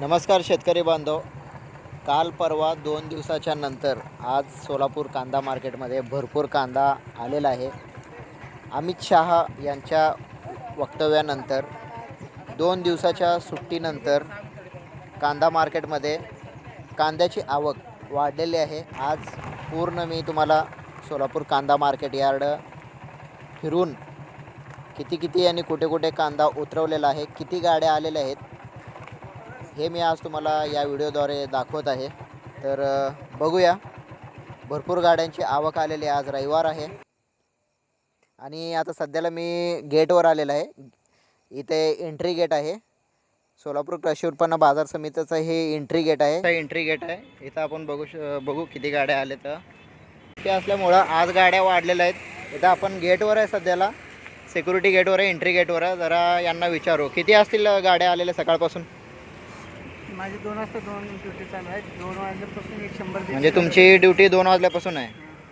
नमस्कार शेतकरी बांधव. काल परवा दोन दिवसाच्या नंतर आज सोलापूर कांदा मार्केटमध्ये भरपूर कांदा आलेला आहे. अमित शहा यांच्या वक्तव्यानंतर दोन दिवसाच्या सुट्टीनंतर कांदा मार्केटमध्ये कांद्याची आवक वाढलेली आहे. आज पूर्ण मी तुम्हाला सोलापूर कांदा मार्केट यार्ड फिरून किती किती आणि कुठे कुठे कांदा उतरवलेला आहे किती गाड्या आलेल्या आहेत हे मी आज तुम्हाला या व्हिडिओद्वारे दाखवत आहे. तर बघूया. भरपूर गाड्यांची आवक आलेली आहे आज रविवार आहे. आणि आता सध्याला मी गेटवर आलेलं आहे. इथे एंट्री गेट आहे. सोलापूर कृषी उत्पन्न बाजार समितीचं हे एंट्री गेट आहे. एंट्री गेट आहे. इथं आपण बघू श बघू किती गाड्या आल्या तर ते असल्यामुळं आज गाड्या वाढलेल्या आहेत. इथं आपण गेटवर आहे सध्याला. सिक्युरिटी गेटवर आहे एंट्री गेटवर आहे. जरा यांना विचारू. किती असतील गाड्या आलेल्या सकाळपासून? माझे दोन वाजता दोन ड्युटी चालू आहेत. दोन वाजल्यापासून एक शंभर दीडशे म्हणजे तुमची ड्युटी दोन वाजल्यापासून आहे.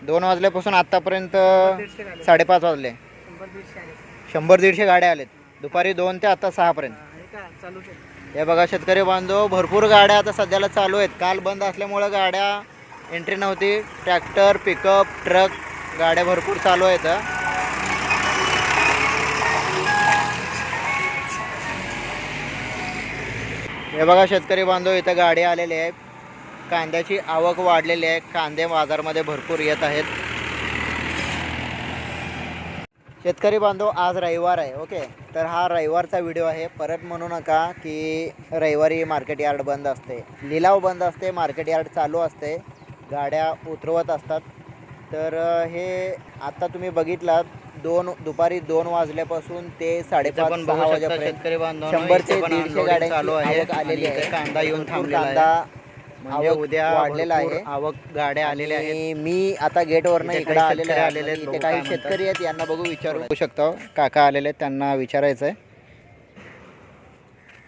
दोन वाजल्यापासून आत्तापर्यंत दीडशे गाड्या साडेपाच वाजले. शंभर दीडशे आले. शंभर दीडशे गाड्या आलेत. दुपारी दोन ते आता सहापर्यंत आहे का? चालूच आहे हे बघा शेतकरी बांधव भरपूर गाड्या आता सध्याला चालू आहेत. काल बंद असल्यामुळं गाड्या एंट्री नव्हती. ट्रॅक्टर पिकअप ट्रक गाड्या भरपूर चालू आहेत. हे बघा शेतकरी बांधव इथं गाडी आलेली आहे. कांद्याची आवक वाढलेली आहे. कांदे बाजारमध्ये भरपूर येत आहेत. शेतकरी बांधव आज रविवार आहे ओके? तर हा रविवारचा व्हिडिओ आहे. परत म्हणू नका की रविवारी मार्केट यार्ड बंद असते. लिलाव बंद असते मार्केट यार्ड चालू असते. गाड्या उतरवत असतात. तर हे आता तुम्ही बघितलात दोन दुपारी दोन वाजल्यापासून ते साडेपाच पण सहा बघू शकता वाजेपर्यंत शेतकरी बांधवांनो, शंभर ते इथे पण दीडशे unloading गाड्यांची चालू आहे. आवक आलेली आहे. कांदा येऊन भरपूर थांबलेला आहे. कांदा म्हणजे आवक उद्या वाढलेला भरपूर आहे. आवक गाड्या आलेल्या आहेत. आणि मी आता गेटवरनं इथे इकडे काही आलेले शेतकरी आहे. आलेले आहेत, इथे बघू काही काय शेतकरी आहेत यांना बघू विचारू. बघू शकतो. काका आलेले आहेत त्यांना विचारायचं आहे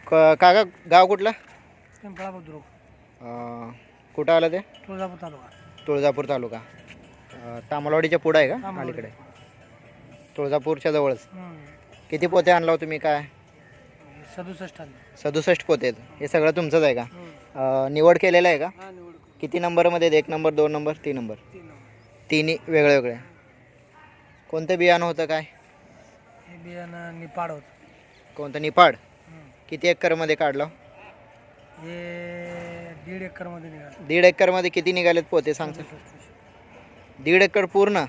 क- काका गाव कुठलं? पिंपळा बुद्रुक अं, कुठं आलं ते? तुळजापूर तालुका. तुळजापूर तालुका. अं, तामलवाडीच्या पुढं आहे का? तामलवाडी. अलीकडे. तुळजापूरच्या जवळच. किती पोते आणला हो तुम्ही? काय? सदुसष्ट सदुसष्ट पोते. आहेत हे सगळं तुमचंच आहे का. अं, निवड केलेलं आहे का? हा. किती नंबरमध्ये आहेत? एक नंबर दोन नंबर तीन नंबर? तीन नंबर. तिन्ही वेगळे वेगळे कोणतं बियाणं होतं काय? हे बियाणं निपाड होत. कोणतं? निपाड. किती एकरमध्ये काढलं हे? दीड एकरमध्ये निघाले. दीड एकरमध्ये किती निघालेत पोते? सांगतो. दीड एकर पूर्ण.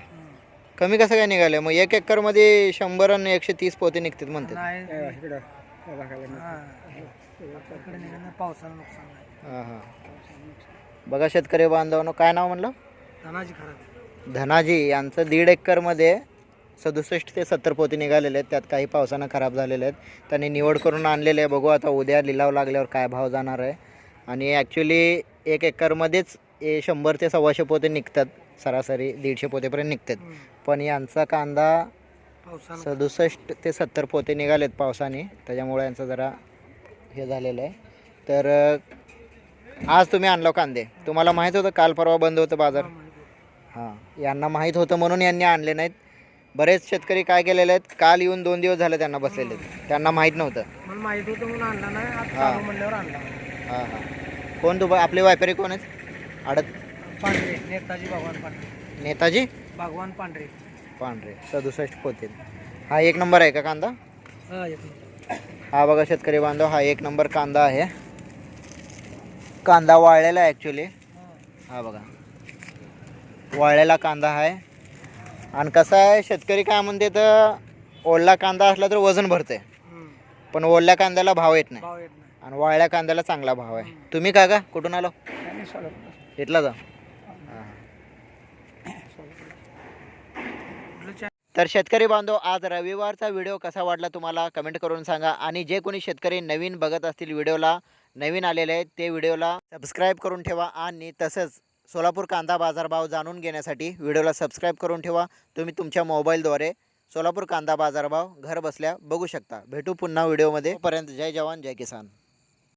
कमी कसं काय निघाले मग एक एकरमध्ये शंभर आणि एकशे तीस पोते निघतात म्हणतात. नाही. हा. आपल्याकडे निघालं पावसानं नुकसान आहे हां हां. बघा शेतकरी बांधवांनो काय नाव म्हणलं? धनाजी खराब धनाजी यांचं दीड एकरमध्ये सदुसष्ट ते सत्तर पोते निघालेले आहेत. त्यात काही पावसानं खराब झालेले आहेत. त्यांनी निवड करून आणलेले आहे. बघू आता उद्या लिलाव लागल्यावर काय भाव जाणार आहे. आणि ॲक्च्युली एक एकरमध्येच हे शंभर ते सव्वाशे पोते निघतात. सरासरी दीडशे पोतेपर्यंत निघतात. पण यांचा कांदा सदुसष्ट ते सत्तर पोते निघालेत पावसाने. त्याच्यामुळे यांचं जरा हे झालेलं आहे. तर आज तुम्ही आणलो कांदे. तुम्हाला माहीत होतं काल परवा बंद होतं बाजार? हा. हां. यांना माहीत होतं म्हणून यांनी आणले नाहीत. बरेच शेतकरी काय केलेले आहेत? काल येऊन दोन दिवस झाले त्यांना बसलेले आहेत. त्यांना माहीत नव्हतं. माहीत होतं म्हणून आणला नाही. हा. हां हां. कोण तू आपले व्यापारी कोण आहेत? आडत पांढरे नेताजी भगवान पांढरे. नेताजी? भगवान पांढरे. पांढरे सदुसष्ट पोते. हा एक नंबर आहे का कांदा? हा येतो हा बघा शेतकरी बांधव हा एक नंबर कांदा आहे. कांदा वाळलेला आहे ॲक्च्युली हा. बघा. वाळलेला कांदा आहे. आणि कसं आहे शेतकरी काय म्हणते तर ओढला कांदा असला तर वजन भरते पण ओढल्या कांद्याला भाव येत नाही. भाव येत नाही. आणि वाळल्या कांद्याला चांगला भाव आहे. तुम्ही का का कुठून आलो. इथला जा कुठलं चा- तर शेतकरी बांधव आज रविवारचा व्हिडिओ कसा वाटला तुम्हाला? कमेंट करून सांगा. आणि जे कोणी शेतकरी नवीन बघत असतील व्हिडिओला नवीन आलेले आहेत ते व्हिडिओला सबस्क्राईब करून ठेवा आणि तसंच सोलापूर कांदा बाजारभाव जाणून घेण्यासाठी व्हिडिओला सबस्क्राईब करून ठेवा. तुम्ही तुमच्या मोबाईलद्वारे सोलापूर कांदा बाजारभाव घर बसल्या बघू शकता. भेटू पुन्हा व्हिडिओमध्ये. पर्यंत जय जवान जय किसान.